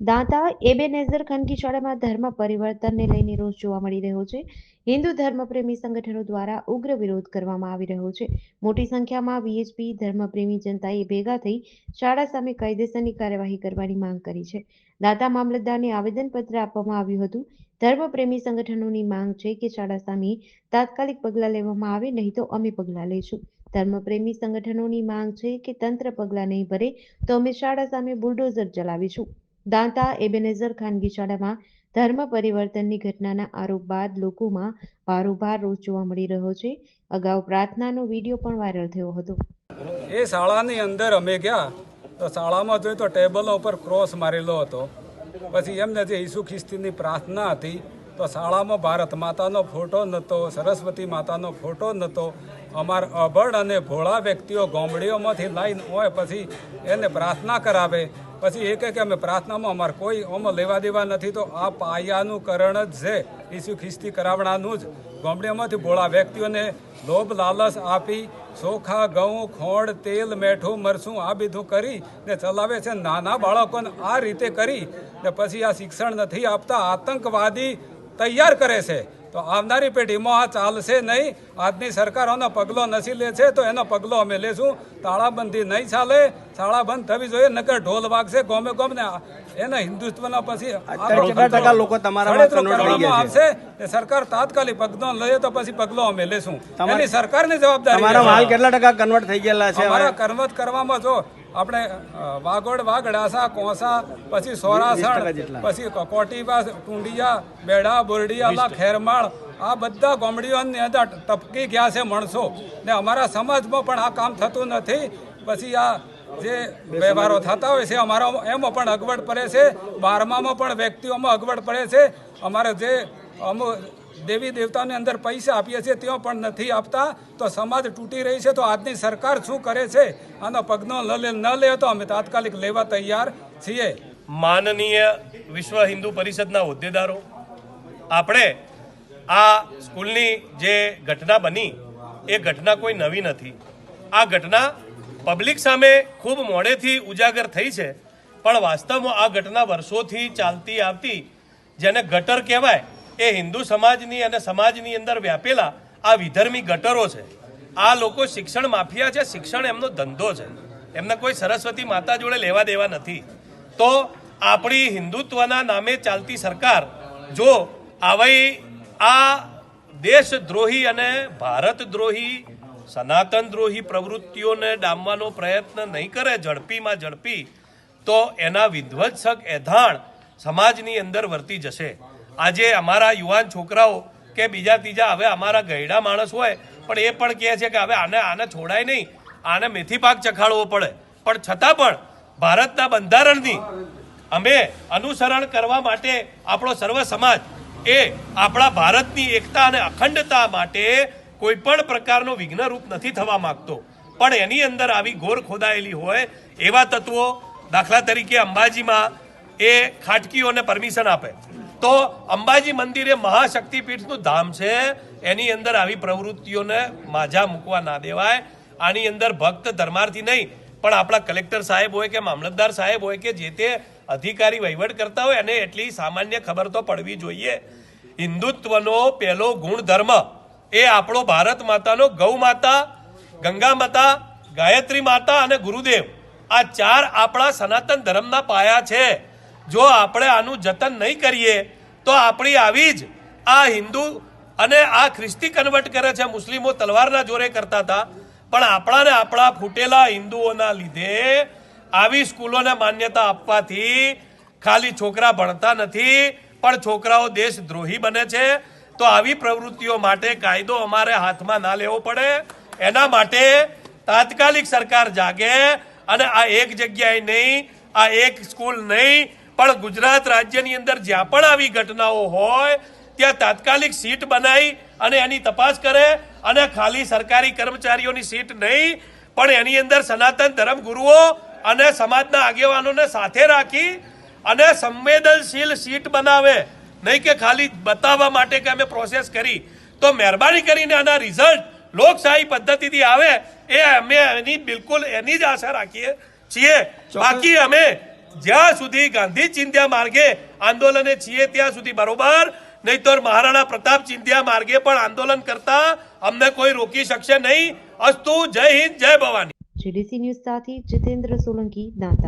દાંતા એબેનેઝર ખાનગી શાળામાં ધર્મ પરિવર્તનને લઈને રોષ જોવા મળી રહ્યો છે. હિન્દુ ધર્મપ્રેમી સંગઠનો દ્વારા ઉગ્ર વિરોધ કરવામાં આવી રહ્યો છે. મોટી સંખ્યામાં વીએચપી ધર્મપ્રેમી જનતાએ ભેગા થઈ શાળા સામે કાયદેસરની કાર્યવાહી કરવાની માંગ કરી છે. દાતા મામલતદારને આવેદનપત્ર આપવામાં આવ્યું હતું. ધર્મપ્રેમી સંગઠનોની માંગ છે કે શાળા સામે તાત્કાલિક પગલાં લેવામાં આવે, નહીં તો અમે પગલાં લઈશું. ધર્મપ્રેમી સંગઠનોની માંગ છે કે તંત્ર પગલાં નહીં ભરે, તો અમે શાળા સામે બુલડોઝર ચલાવીશું. દાંતા એબેનેઝર ખાનગી શાળામાં ધર્મ પરિવર્તનની ઘટનાના આરોપ બાદ લોકોમાં ભારોભાર રોષ જોવા મળી રહ્યો છે. અગાઉ પ્રાર્થનાનો વીડિયો પણ વાયરલ થયો હતો. એ શાળાની અંદર અમે ગયા તો શાળામાં જોઈએ તો ટેબલો ઉપર ક્રોસ મારેલો હતો. પછી એમને જે ઈસુ ખ્રિસ્તીની પ્રાર્થના હતી તો શાળામાં ભારત માતાનો ફોટો નહોતો સરસ્વતી માતાનો ફોટો નહોતો અમાર અભણ અને ભોળા વ્યક્તિઓ ગોમડીઓમાંથી લાઈન હોય પછી એને પ્રાર્થના કરાવે. પછી એ કહે કે અમે પ્રાર્થનામાં અમારે કોઈ ઓમાં લેવા દેવા નથી, તો આ પાયાનું કરણ જ છે. ઈસુ ખ્રિસ્તી કરાવણાનું જ. ગામડીઓમાંથી ભોળા વ્યક્તિઓને લોભ, લાલચ આપી ચોખા, ઘઉં ખોંડ તેલ, મેઠું મરસું આ બધું કરી ને ચલાવે છે. નાના બાળકોને આ રીતે કરી ને પછી આ શિક્ષણ નથી આપતા, આતંકવાદી તૈયાર કરે છે. તો આવનારી પેઢીમાં આ ચાલશે નહીં. આજની સરકારોનો પગલો નથી લે છે, તો એનો પગલો અમે લેશું. તાળાબંધી નહીં ચાલે. શાળા બંધ થવી જોઈએ નકર ઢોલ વાગશે ગોમે ગોમ ને એના હિન્દુત્વના પછી ટકા લોકો તમારામાં ષડયંત્રો convert થઈ ગયા કરવામાં આવશે સરકાર તાત્કાલિક પગલો લઈએ તો પછી પગલો અમે લેશું. એની સરકારની જવાબદારી તમારા. કેટલા ટકા કન્વર્ટ થઈ ગયેલા છે? અમારા કન્વર્ટ કરવામાં જો આપણે વાગોડ વાગડાસા કોસા પછી સોરાસણ પછી કોટીવા ટુંડિયા બેડા બોરડિયાલા ખેરમાળ આ બધા ગોમડીઓની અંદર ટપકી ગયા છે માણસો. ને અમારા સમાજમાં પણ આ કામ થતું નથી. પછી આ જે વ્યવહારો થતા હોય છે, અમારા એમાં પણ અગવડ પડે છે, બારમામાં પણ વ્યક્તિઓમાં અગવડ પડે છે. અમારે જે અમુ દેવી દેવતાની અંદર પૈસા આપીએ છીએ, ત્યાં પણ નથી આપતા. તો સમાજ તૂટી રહી છે, તો આજની સરકાર શું કરે છે? આનો પગનો ન લે તો અમે તાત્કાલિક લેવા તૈયાર છીએ. માનનીય વિશ્વ હિન્દુ પરિષદના હોદ્દેદારો, આપણે આ સ્કૂલની જે ઘટના બની, એ ઘટના કોઈ નવી નથી. આ ઘટના પબ્લિક સામે ખૂબ મોડેથી ઉજાગર થઈ છે, પણ વાસ્તવમાં આ ઘટના વર્ષોથી ચાલતી આવતી, જેને ગટર કહેવાય, એ હિન્દુ સમાજની અને સમાજની અંદર વ્યાપેલા આ વિધર્મી ગટરો છે. આ લોકો શિક્ષણ માફિયા છે, શિક્ષણ એમનો ધંધો છે. એમને કોઈ સરસ્વતી માતા જોડે લેવા દેવા નથી. તો આપણી હિન્દુત્વના નામે ચાલતી સરકાર, જો આવી આ દેશદ્રોહી અને ભારત દ્રોહી સનાતન દ્રોહી પ્રવૃત્તિઓને ડામવાનો પ્રયત્ન નહીં કરે ઝડપીમાં ઝડપી, તો એના વિધ્વંસક એધાણ સમાજની અંદર વર્તી જશે. આજે અમારા યુવાન છોકરાઓ કે બીજા ત્રીજા, હવે અમારા ગયડા માણસ હોય, પણ એ પણ કહે છે કે હવે આને આને છોડાય નહીં. આને મેથી પાક ચખાડવો પડે. પણ છતાં પણ ભારતના બંધારણની અમે અનુસરણ કરવા માટે આપણો સર્વ સમાજ એ આપણા ભારતની એકતા અને અખંડતા માટે કોઈ પણ પ્રકારનો વિઘ્નરૂપ નથી થવા માંગતો. પણ એની અંદર આવી ઘોર ખોદાયેલી હોય એવા તત્વો દાખલા તરીકે અંબાજીમાં એ ખાટકીઓને પરમિશન આપે. તો અંબાજી મંદિર એ મહાશક્તિપીઠનું ધામ છે, એની અંદર આવી પ્રવૃત્તિઓને માજા મૂકવા ના દેવાય. આની અંદર ભક્ત ધર્માર્થી નહીં, પણ આપણા કલેક્ટર સાહેબ હોય કે મામલતદાર સાહેબ હોય કે જે તે અધિકારી વહીવટ કરતા હોય અને એટલી સામાન્ય ખબર તો પડવી જોઈએ. હિન્દુત્વનો પહેલો ગુણધર્મ એ આપણો ભારત માતાનો ગૌ માતા, ગંગા માતા, ગાયત્રી માતા અને ગુરુદેવ. આ ચાર આપણા સનાતન ધર્મના પાયા છે. જો આપણે આનું જતન નહીં કરીએ, તો આપણી આવી જ આ હિન્દુ અને આ ખ્રિસ્તી કન્વર્ટ કરે છે. મુસ્લિમો તલવારના જોરે કરતા હતા. પણ આપણાને આપણા ફૂટેલા હિન્દુઓના લીધે આવી સ્કૂલોને માન્યતા આપવાથી ખાલી છોકરા ભણતા નથી, પણ છોકરાઓ દેશદ્રોહી બને છે. તો આવી પ્રવૃત્તિઓ માટે કાયદો અમારે હાથમાં ના લેવો પડે. એના માટે તાત્કાલિક સરકાર જાગે અને આ એક જગ્યાએ નહીં, આ એક સ્કૂલ નહીં, પણ ગુજરાત રાજ્યની અંદર જ્યાં પણ આવી ઘટનાઓ હોય, ત્યાં તાત્કાલિક સીટ બનાવી અને એની તપાસ કરે અને ખાલી સરકારી કર્મચારીઓની સીટ નહીં, પણ એની અંદર સનાતન ધર્મ ગુરુઓ અને સમાજના આગેવાનોને સાથે રાખી અને સંવેદનશીલ સીટ બનાવે. નહીં કે ખાલી બતાવવા માટે કે અમે પ્રોસેસ કરી. તો મહેરબાની કરીને આના રિઝલ્ટ લોકશાહી પદ્ધતિથી આવે. એ અમે એની બિલકુલ એની જ આશા રાખીએ છીએ. બાકી અમે જ્યાં સુધી ગાંધી ચિંધ્યા માર્ગે આંદોલને છીએ ત્યાં સુધી બરોબર. નહીતર મહારાણા પ્રતાપ ચિંધ્યા માર્ગે પણ આંદોલન કરતા અમને કોઈ રોકી શકશે નહીં. અસ્તુ જય હિન્દ જય ભવાની. જીડીસી ન્યૂઝ સાથે જીતેન્દ્ર સોલંકી દાંતા.